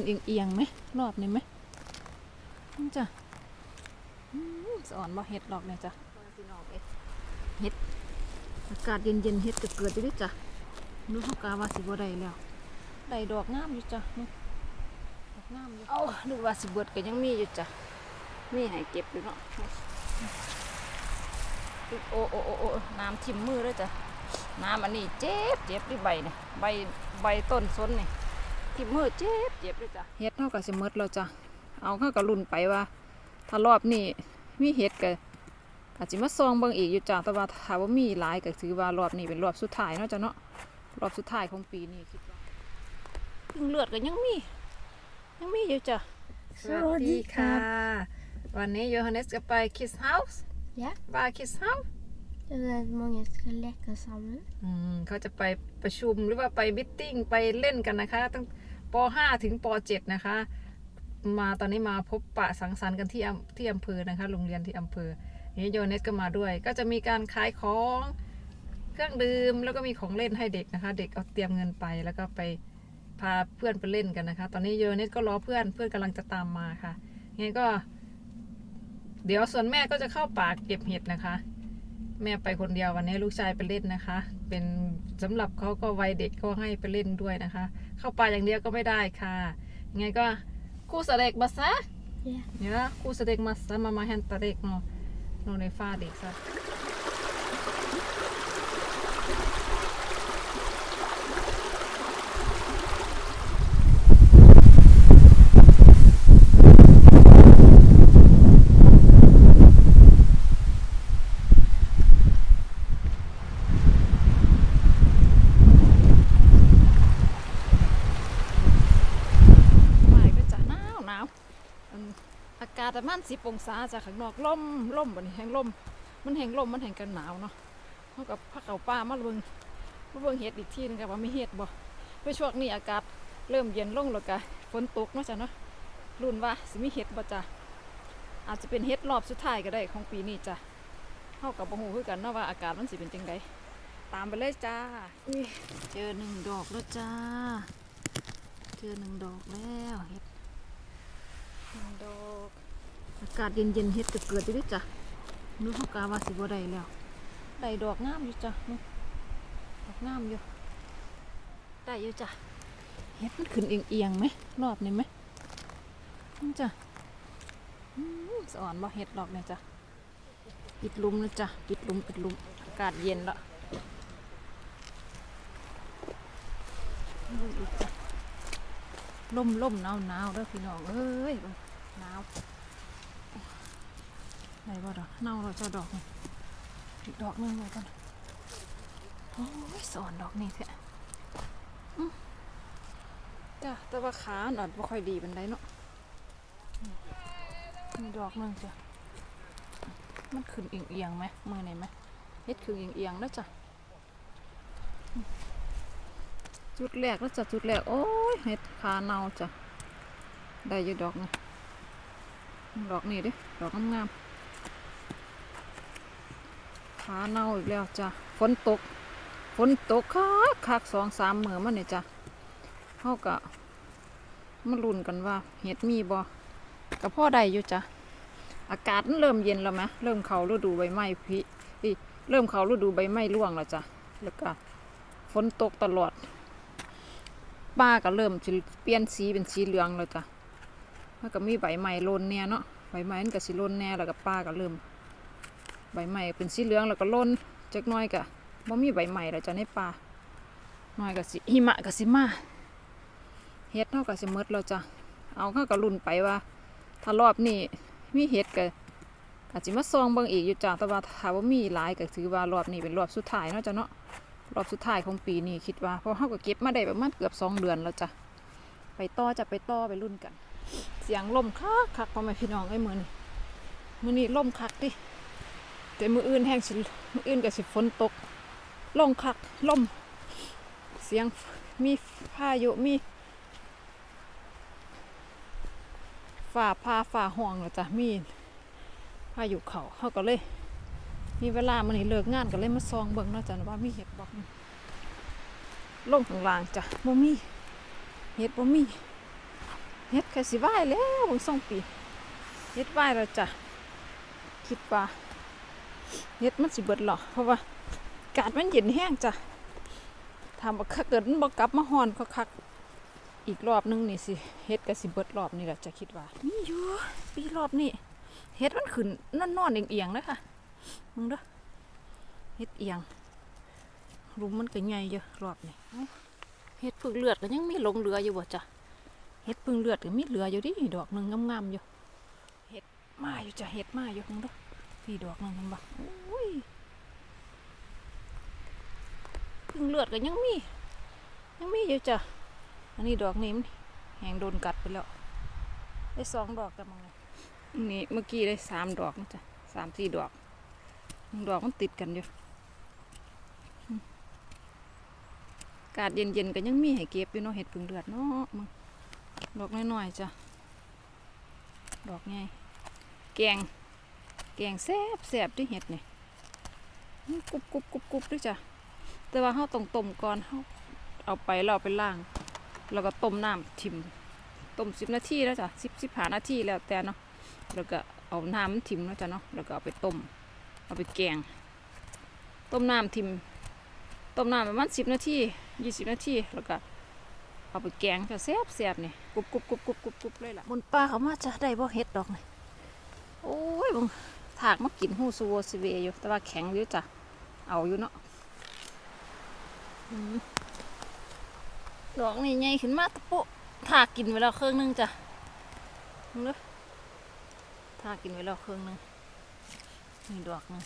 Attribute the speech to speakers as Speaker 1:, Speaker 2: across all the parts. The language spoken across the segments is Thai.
Speaker 1: นเอียงเอียงๆไหมรอบนี้ไหมนี่จ้ะอืมสอนบ่เฮ็ดหรอกเนี่ยจ้ะเฮ็ดอากาศเย็นๆเฮ็ดก็เกิดอยู่เดิจ้ะนึกเขากาว่าสิบ่ได้แล้วได้ดอกงามอยู่จ้ะดอกงามอยู่เอ้านึกว่าสิเบิดก็ยังมีอยู่จ้ะมีให้เก็บอยู่เนาะโอ้โอ้โอ้โอ้น้ำทิ่มมือเลยจ้ะน้ำอันนี้เจ็บเจ็บที่ใบเนี่ยใบใบต้นสนนี่ ที่มือเจ็บเจ็บเลยจ้ะเฮ็ดเท่ากับสิหมดแล้วจ้ะเอาเข้ากับรุ่นไปว่า ถ้ารอบนี้มีเฮ็ดก็อาจจะมาซองเบิ่งอีกอยู่จ้ะแต่ว่าถ้าว่ามีหลายก็ถือว่ารอบนี้เป็นรอบสุดท้ายเนาะจ้ะเนาะรอบสุดท้ายของปีนี้คิดว่าพึ่งเลือดก็ยังมี ยังมีอยู่จ้ะ
Speaker 2: สวัสดีค่ะ
Speaker 1: วันนี้โยฮันเนสจะไปคิสเฮาส์
Speaker 2: Ja.
Speaker 1: บาคิสเฮาส์
Speaker 2: Det er mange skal leke sammen.
Speaker 1: อืมเขาจะไปประชุมหรือว่าไปมิทติ้งไปเล่นกันนะคะตั้ง ป .5 ถึงป .7 นะคะ มาตอนนี้มาพบปะสังสรรค์กันที่ที่อำเภอนะคะ โรงเรียนที่อำเภอนี่โยเนสก็มาด้วย ก็จะมีการขายของเครื่องดื่มแล้วก็มีของเล่นให้เด็กนะคะ เด็กเอาเตรียมเงินไปแล้วก็ไปพาเพื่อนไปเล่นกันนะคะ ตอนนี้โยเนสก็รอเพื่อนเพื่อนกำลังจะตามมาค่ะงั้นก็ เดี๋ยวส่วนแม่ก็จะเข้าป่าเก็บเห็ดนะคะ แม่ไปคนเดียววันนี้ลูกชายไปเล่นนะคะ เป็นสำหรับเขาก็วัยเด็กก็ให้ไปเล่นด้วยนะคะ เข้าป่าอย่างเดียวก็ไม่ได้ค่ะยังไงก็คู่สเด็กมาซะ
Speaker 2: Ja.
Speaker 1: เนี่ยคู่สเด็กมาซะมามาแฮนตาเด็กเนาะโนในฟ้าเด็กซะ สิบองศาจากข้างนอกล่มล่มบันแห้งล่ม มันแห้งล่มมันแห้งกันหนาวเนาะเท่ากับพักเอาป้ามาเบิงมาเบิงเห็ดอีกทีนึงกับว่าไม่เห็ดบ่ไปช่วงนี้อากาศเริ่มเย็นลงแล้วกะฝนตกเนาะจ้ะเนาะรุ่นว่าสิมีเห็ดบ่จ้ะอาจจะเป็นเห็ดรอบสุดท้ายก็ได้ของปีนี้จ้ะเท่ากับบ่ฮู้คือกันเนาะว่าอากาศมันสิเป็นจังไดตามไปเลยจ้าเจอหนึ่งดอกแล้วจ้า เจอหนึ่งดอกแล้วเห็ดหนึ่งดอก อากาศเย็นๆเห็ดก็เกิดอยู่ด้วยจ้ะนึกเขากาว่าสิบ่ได้แล้วได้ดอกงามอยู่จ้ะนู่นดอกงามอยู่ได้อยู่จ้ะเห็ดมันขึ้นเอียงๆไหมรอบนี้ไหมนี่จ้ะสอนบ่เห็ดดอกเนี่ยจ้ะปิดลุมนะจ้ะปิดลุมปิดลุมอากาศเย็นละล่มล่มหนาวหนาวเด้อพี่น้องเอ้ยหนาว ไหนบ่ดอกเน่าเราจะดอกอีกดอกหนึงไว้กันโอ้ยสอนดอกนี่เถอะจ้ะแต่ว่าขาหนอดบ่ค่อยดีเป็นไดเนาะมีดอกหนึงจ้ะมันขึ้นเอียงๆไหมมือไหนไหมเฮ็ดขึ้นเอียงๆแล้วจ้ะจุดแรกแล้วจ้ะจุดแรกโอ้ยเห็ดขาเน่าจ้ะได้อยู่ดอกนี่ดอกนี่ดิดอกงามๆ ขาเน่าอีกแล้วจ้ะฝนตกฝนตกคักคักสองสามเหมือมันนี่ยจ้ะเขากะมาลุ้นกันว่า เห็ดมีบ่กับพ่อได้อยู่จ้ะอากาศมันเริ่มเย็นแล้วไหมเริ่มเขาฤดูใบไม้ผลิอิเริ่มเขาฤดูใบไม้ร่วงแล้วจ้ะแล้วก็ฝนตกตลอดป้าก็เริ่มเปลี่ยนสีเป็นสีเหลืองแล้วจ้ะมันก็มีใบใหม่โลนเนี่ยเนาะใบใหม่มันก็สิโลนแน่แล้วก็ป้าก็เริ่ม ใบใหม่เป็นสีเหลืองแล้วก็โลนจักน้อยก็บ่มีใบใหม่แล้วจะในป่าน้อยก็สิหิมะก็สิมาเฮ็ดเฮาก็สิมดแล้วจ้ะเอาเฮาก็ลุ้นไปว่า ถ้ารอบนี้มีเฮ็ดก็อาจสิมาซองเบิ่งอีกอยู่จ้ะแต่ว่าถ้าบ่มีหลายก็ถือว่ารอบนี้เป็นรอบสุดท้ายเนาะจ้ะเนาะรอบสุดท้ายของปีนี้คิดว่าเพราะเขาก็เก็บมาได้ประมาณเกือบสองเดือนแล้วจ้ะไปต่อจะไปต่อไปรุ่นกัน เสียงลมคักคักพ่อแม่พี่น้องไอ้มือนี่มือนี้ลมคักดิ แต่มืออื่นแห้งสิมืออื่นก็สิฝนตกลมคักลมเสียงมีพายุมีฝ่าพาฝ่าห้องแล้วจ้ะมีพายุเขาเขาก็เลย มีเวลามันนี่เลิกงานก็เลยมาซองเบิ่งเนาะจ้ะว่ามีเห็ดบอกลงข้างล่างจ้ะบ่มีเห็ดบ่มีเฮ็ดก็สิไหวายแล้วเบิ่งส่งปีเฮ็ดไหวายแล้วจ้ะคิดว่า เฮ็ดมันสิเบิดหรอเพราะว่าอากาศมันเย็นแห้งจ้ะถามว่าถ้าเกิดมันบ่กลับมาฮ้อนคักๆอีกรอบนึงนี่สิเฮ็ดก็สิเบิดรอบนี่แหละจะคิดว่านี่อยู่ปีรอบนี้เฮ็ดมันขึ้นนอนๆเอียงๆเลยค่ะมึงเด้อเฮ็ดเอียงรูมมันก็ใหญ่เยอะรอบนี้เฮ็ดพึ่งเลือดก็ยังมีหลงเหลืออยู่บ่จ้ะเห็ดพึ่งเลือดก็มีเหลืออยู่ดิดอกหนึ่งงามๆอยู่เห็ดมาอยู่จ้ะเห็ดมาอยู่นึงเด้อ พี่ดอกนึงเห็นบ่โอ้ยพึ่งเลือดก็ยังมี ยังมีอยู่จ้ะ อันนี้ดอกนี้มันแหงโดนกัดไปแล้ว ได้สองดอกกันมั้งเนี่ยนี่เมื่อกี้ได้สามดอกนะจ้ะสามสี่ดอกหนึ่งดอกมันติดกันอยู่กาศเย็นๆก็ยังมีให้เก็บอยู่เนาะเห็ดพึ่งเลือดเนาะมึงดอกน้อยๆจ้ะ ดอกใหญ่แกง แกงแซ่บแซ่บด้วยเห็ดนี่อื้อกรุบกรุบกรุบกรุบด้วยจ้ะแต่ว่าเราต้องต้มก่อนเราเอาไปเราเอาไปล้าง แล้วก็ต้มน้ำทิมต้มสิบนาทีแล้วจ้ะสิบสิบหานาทีแล้วแต่เนาะแล้วก็เอาน้ำมันทิมแล้วจ้ะเนาะแล้วก็เอาไปต้ม เอาไปแกง ต้มน้ำทิมต้มน้ำประมาณสิบนาทียี่สิบนาทีแล้วก็เอาไปแกงจะแซ่บแซ่บนี่กรุบกรุบกรุบกรุบกรุบกรุบเลยล่ะบนป่าเขามาจะได้บ่เฮ็ดดอกนี่โอ้ยบัง ถากมากินหูซูโวซิเวอยู่ แต่ว่าแข็งอยู่จ้ะ เอาอยู่เนาะดอกนี่ใหญ่ขึ้นมาตะปุถากกินไว้แล้วเครื่องนึงจ้ะมึงเด้อถากกินไว้แล้วเครื่องนึงนี่ดอกหนึง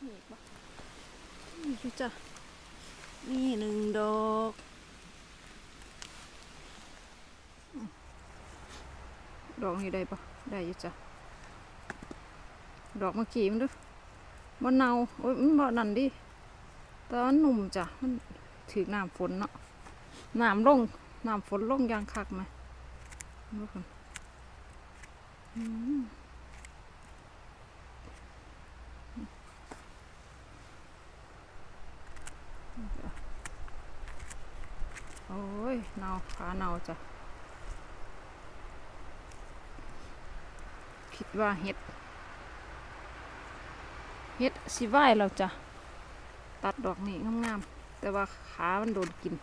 Speaker 1: นี่อีกบ่นี่จ้ะนี่หนึ่งดอกอืม ดอกนี้ได้ปะได้อยู่จ้ะดอกเมื่อกี้มันดูมันเนาโอ้ยมันบ่นั่นดิแต่ว่าหนุ่มจ้ะมันถือน้ำฝนเนาะน้ำลงน้ำฝนลงอยางคักไหมดูคนโอ้ยเนาขาเนาจ้ะ คิดว่าเห็ด เห็ดสิไหวเราจะตัดดอกนี่งามๆ แต่ว่าขามันโดนกิน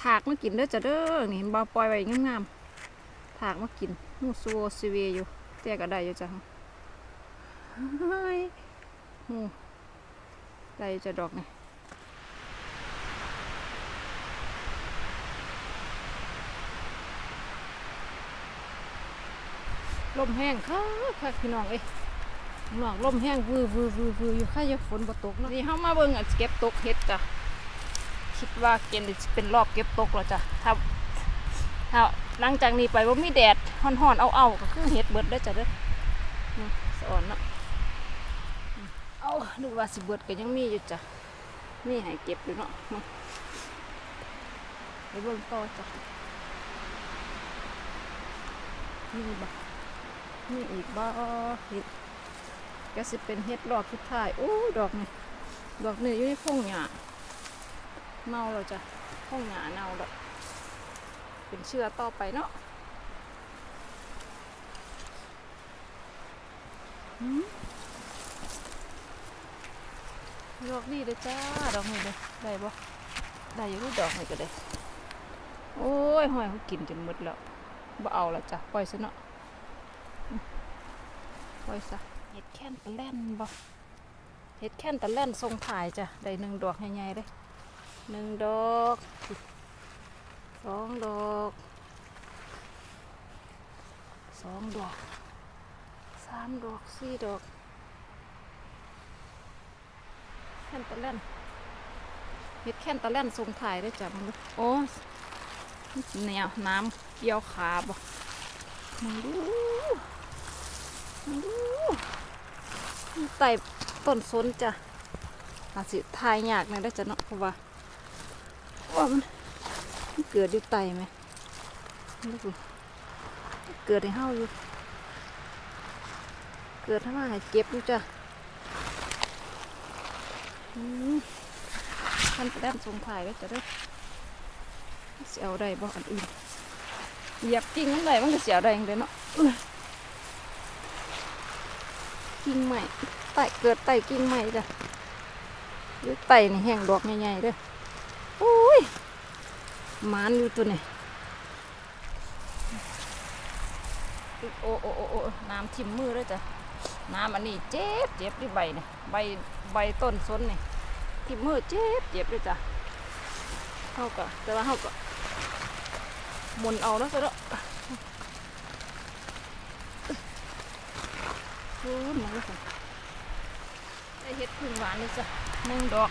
Speaker 1: ถากมากินเด้อจ้ะเด้อ นี่เห็นบ่ปล่อยไว้งามๆ ถากมากินมูสโวซิเวอยู่แต่ก็ได้อยู่จ้ะเฮ้ยหูได้จะดอกนี่ ลมแห้งค่ะค่ะพี่น้องเอ้ยพี่น้องลมแห้งวือวือวือวืออยู่ค่ะอย่าฝนบ่ตกเนาะนี่เฮามาเบิ่งอันเก็บตกเฮ็ดจ้ะคิดว่าเกณฑ์เป็นรอบเก็บตกแล้วจ้ะถ้าถ้าหลังจากนี้ไปว่ามีแดดฮ้อนๆเอาๆก็คือเฮ็ดเบิดได้จ้ะเด้อสอนเนาะเอาดูว่าสิเบิดก็ยังมีอยู่จ้ะมีให้เก็บอยู่เนาะมาไปเบิ่งต่อจ้ะนี่บ่ นี่อีกบ่เห็ดก็สิเป็นเห็ดดอกสุดท้ายโอ้ดอกนี่ดอกนี่อยู่ในพงหญ้าเน่าแล้วจ้ะพงหญ้าเน่าแล้วเป็นเชื้อต่อไปเนาะดอกนี่เลยจ้าดอกนี่เลยได้บ่ได้อยู่ที่ดอกนี่ก็ได้โอ้ยห้อยเขากินจนหมดแล้วบ่เอาละจ้ะปล่อยซะเนาะ ปล่อยซะเห็ดแค้นตะแล่นบ่เห็ดแค้นตะแล่นทรงถ่ายจ้ะได้หนึ่งดอกใหญ่ๆเลยหนึ่งดอกสองดอกสองดอกสามดอกสี่ดอกแค้นตะแล่นเห็ดแค้นตะแล่นทรงถ่ายได้จ้ะมึงโอ้แนวน้ำเกี่ยวขาบ่มึงดู ไต่ต้นสนจ้ะอาจสิทายยากนะได้จ้ะเนาะเพราะว่าว่ามันมันเกิดอยู่ไตไหมนี่ดูเกิดในเฮาอยู่ เกิดถ้ามาให้เก็บอยู่จ้ะอืมท่านแต้มทรงถ่ายไว้จะได้เสียวได้บ่อันอื่นเหยียบกิ่งมันได้มันก็เสียวได้อย่างเดียวเนาะ กิ่งใหม่ไต่เกิดไต่กิ่งใหม่จ้ะหรือไต่นี่แห้งดอกใหญ่ๆเด้อโอ้ยมานอยู่ตัวนี่โอ้โอ้โอ้โอ้น้ำทิ่มมือเลยจ้ะน้ำอันนี้เจ็บเจ็บที่ใบเนี่ยใบใบต้นสนเนี่ยที่มมือเจ็บเจ็บเลยจ้ะเขาก็แต่ว่าเขาก็มุนเอาแล้วซะแล้ว โอ้ยมันก็สิได้เห็ดพึ่งหวานเลยจ้ะหนึ่งดอก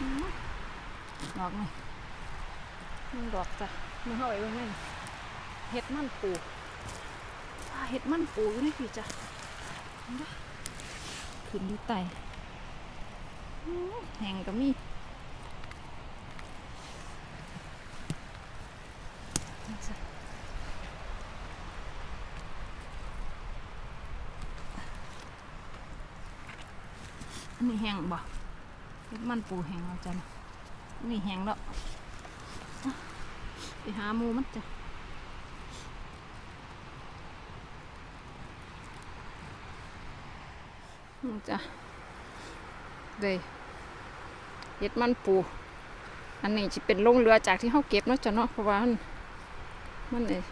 Speaker 1: อื้อดอกนี่หนึ่งดอกจ้ะมือเข้าไปเบิ่งแม่นเห็ดมันปูอ่าเห็ดมันปูอยู่นี่พี่จ้ะเห็นปะขึ้นอยู่ไตแหงก็มี อันนี้แห้งบ่เฮ็ดมันปูแห้งแล้วจ้ะนะอันนี่แห้งแล้วอะไปหาหมูมันจ้ะนี่จ้ะเด้เห็ดมันปู อันนี้จะเป็นลงเรือจากที่เขาเก็บเนาะจ้ะเนาะเพราะว่ามันมันเอย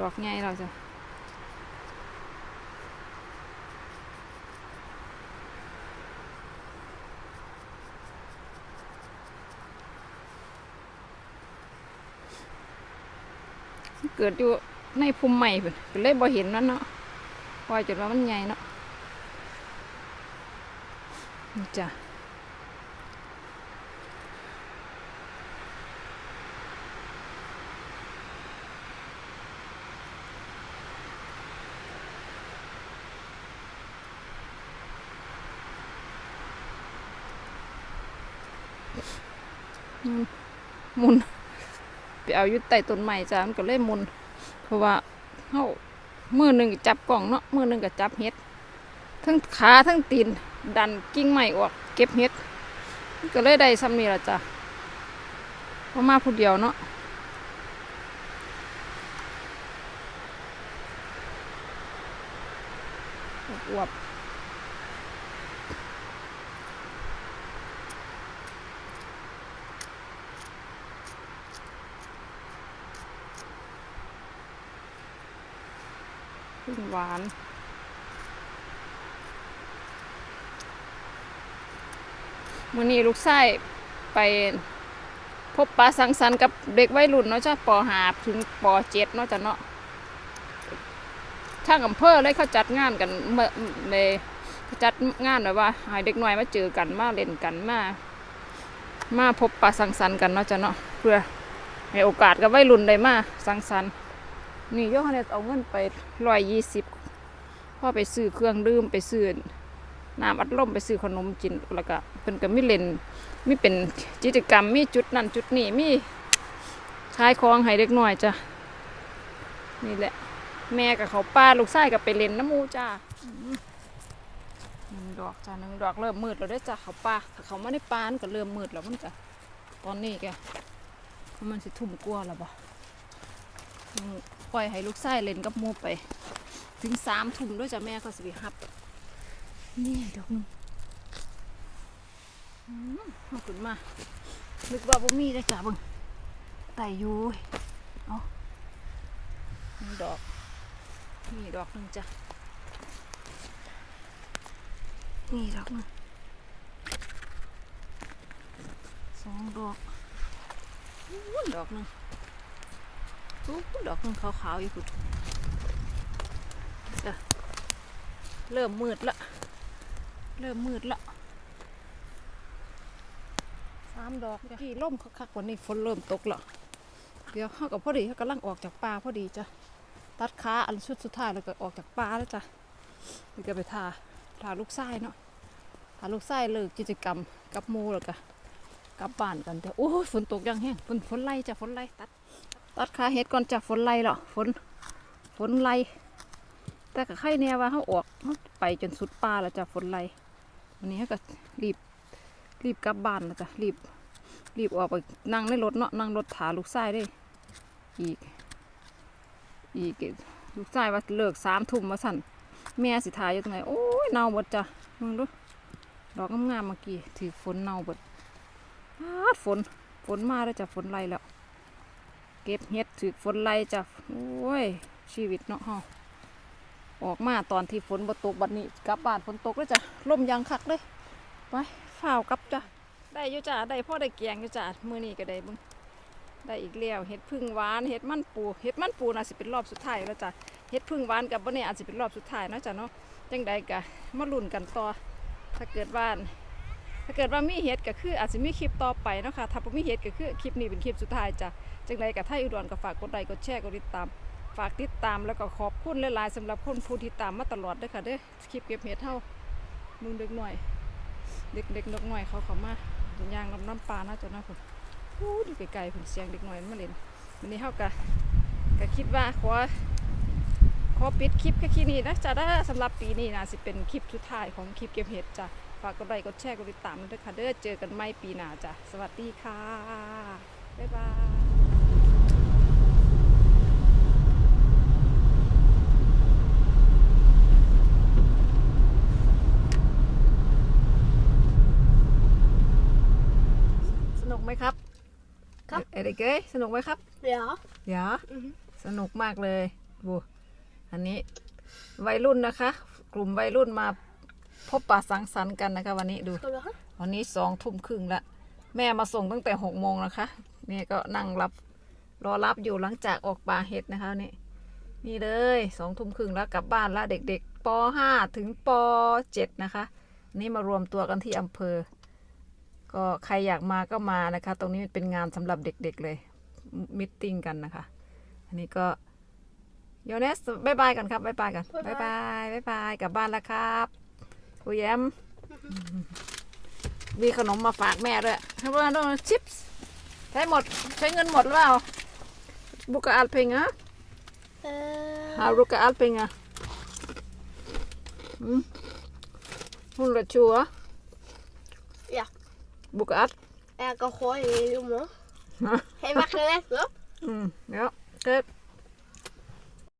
Speaker 1: ดอกใหญ่เราจ้ะ เกิดอยู่ในภูมิใหม่เพิ่นเลยบ่เห็นนั่นเนาะปล่อยจนว่ามันใหญ่เนาะจ้ะมุน ไปเอาอยุดใต้ต้นไม้จ้ามันก็เลยมุน เพราะว่าเฮามือหนึ่งจับกล่องเนาะมือหนึ่งก็จับเห็ด ทั้งขาทั้งตีนดันกิ่งไม้ออก เก็บเห็ดมันก็เลยได้ซ้ำนี่ละจ้ะเพราะมาผู้เดียวเนาะอวบ หวาน มื่อนี้ลูกชายไปพบปะสังสรรค์กับเด็กวัยรุ่นเนาะจ้ะปหาถึงปเจ็ดเนาะจ้ะเนาะทางอำเภอเลยเขาจัดงานกันเมื่อเลยจัดงานแบบว่าให้เด็กน้อยมาเจอกันมาเล่นกันมา มาพบปะสังสรรค์กันเนาะจ้ะเนาะเพื่อให้โอกาสกับวัยรุ่นได้มาสังสรรค์ นี่ย่อเนี่ยเอาเงินไปร้อยยี่สิบพ่อไปซื้อเครื่องดื่มไปซื้อน้ำอัดลมไปซื้อขนมกินแล้วก็เพิ่นก็มีเล่นมีเป็นกิจกรรมมีจุดนั่นจุดนี้มีขายของให้เด็กน้อยจ้ะนี่แหละ แม่กับเขาป้าลูกชายก็ไปเล่นน้ำมูจ้าหนึ่งดอกจ้าหนึ่งดอกเริ่มมืดแล้วด้จ้ะเขาป้าถ้าเขาไม่ได้ปานก็เริ่มมืดแล้วมันจ้ะตอนนี้แกมันสิทุ่มกลัวแล้วบ่ ปล่อยให้ลูกชายเล่นกับมูไป ถึงสามทุ่มด้วยจ้ะแม่ก็สิไปหับ นี่ดอกหนึงอืมมาขึ้นมานึกว่าบ่มีได้จ้ะบิ่งไต่อยู่เอานี่ดอกนี่ดอกหนึงจ้ะนี่ดอกหนึงสองดอกดอกหนึง ดอกหนึงขาวๆอยู่พุดเริ่มมืดละ เริ่มมืดละสามดอกที่ล่มคักๆวันนี้ฝนเริ่มตกละเดี๋ยวเขากับพอดีเขากำลังออกจากป่าพอดีจ้ะ ตัดขาอันชุดสุดท้ายแล้วก็ออกจากป่าแล้วจ้ะนี่ก็ไปทาทาลูกไส้เนาะทาลูกไส้เลิกกิจกรรมกับหมูแล้วก็กลับบ้านกันแต่โอ้ฝนตกยังแห้งฝนฝนไล่จ้ะฝนไล่ตัด ตัดขาเห็ดก่อนจ้ะฝนไล่หรอฝนฝนไล่แต่กับไข่เนี่ยว่าเขาออกไปจนสุดป่าแล้วจ้ะฝนไหลวันนี้เขาก็รีบรีบกลับบ้านแล้วจ้ะรีบรีบออกไปนั่งในรถเนาะนั่งรถถาลูกชายได้ อีก อีกลูกชายว่าเลิกสามทุ่มมาสั่นแม่สิทายอยู่ตรงไหนโอ้ยเน่าหมดจ้ะมึงดูดอกงามๆเมื่อกี้ถือฝนเน่าหมดพาดฝนฝนมาแล้วจ้ะฝนไล่แล้ว เก็บเห็ดถือฝนไล่จ้ะโอ้ย ชีวิตเนาะเฮาออกมาตอนที่ฝนบ่ตกบัดนี้กลับบ้านฝนตกแล้วจ้ะลมยางคักเลยไปฝ้าวกลับจ้ะได้อยู่จ้ะได้พ่อได้แกงอยู่จ้ะมื้อนี้ก็ได้บึงได้อีกแล้วเห็ดพึ่งหวานเห็ดมันปูเห็ดมันปูน่าสิเป็นรอบสุดท้ายแล้วจ้ะเห็ดพึ่งหวานกับบ่เนี่ยอาจสิเป็นรอบสุดท้ายเนาะจ้ะเนาะจังใดก็มาลุ้นกันต่อถ้าเกิดว่า ถ้าเกิดว่ามีเห็ดก็คืออาจจะมีคลิปต่อไปเนาะค่ะถ้าบ่มีเห็ดก็คือคลิปนี้เป็นคลิปสุดท้ายจ้ะจังไรกับไทยอุดรก็ฝากกดไลค์กดแชร์กดติดตาม ฝากติดตามแล้วก็ขอบคุณหลายๆสำหรับคนผู้ที่ตามมาตลอดเด้อค่ะเด้อคลิปเก็บเห็ดเท่ามึงเด็กหน่อย เด็กเด็กนกหน่อยเขาเขามาจะย่างน้ำน้ำปลาน่าจะน่าผุนโอ้อยู่ไกลๆผุนเสียงเด็กหน่อยมาเล่นวันนี้เขากะกะคิดว่าขอขอปิดคลิปแค่คลิปนี้นะจ้ะสำหรับปีนี้นะสิเป็นคลิปสุดท้ายของคลิปเก็บเห็ดจ้ะากกดไลค์กดแชร์กดติดตามด้วยค่ะเด้อเจอกันใหม่ปีหน้าจ้ะสวัสดีค่ะ บ๊ายบายสนุกไหมครับ
Speaker 2: ครับ
Speaker 1: เอเด็กเอ้ยสนุกไหมครับ
Speaker 2: Ja.
Speaker 1: เดี๋ยวสนุกมากเลยบูอันนี้วัยรุ่นนะคะ กลุ่มวัยรุ่นมา พบปะสังสรรค์กันนะคะวันนี้ดู
Speaker 2: Ska du ha?
Speaker 1: วันนี้สองทุ่มครึ่งละแม่มาส่งตั้งแต่หกโมงนะคะนี่ก็นั่งรับรอรับอยู่หลังจากออกป่าเห็ดนะคะนี่นี่เลยสองทุ่มครึ่งแล้วกลับบ้านละเด็กๆปห้าถึงปเจ็ดนะคะ นี่มารวมตัวกันที่อำเภอ ก็ใครอยากมาก็มานะคะ ตรงนี้เป็นงานสำหรับเด็กๆเลยมิทติ้งกันนะคะ อันนี้ก็โยเนสบายบายกันครับบายบายกันบายบายบายบายกลับบ้านแล้วครับ คุยแย้มมีขนมมาฝากแม่ด้วยให้ว่าโดนชิปส์ใช้หมดใช้เงินหมดหรือเปล่าบุกอัลเพงอะ
Speaker 2: Eh,
Speaker 1: ฮารุกอัลเพงอะอืมหุ่นละชัว
Speaker 2: Ja.
Speaker 1: บุกอัล
Speaker 2: jeg kan få i rommet.
Speaker 1: Ja.
Speaker 2: Hei, vær så god.
Speaker 1: อืมเดี๋ยวเกิด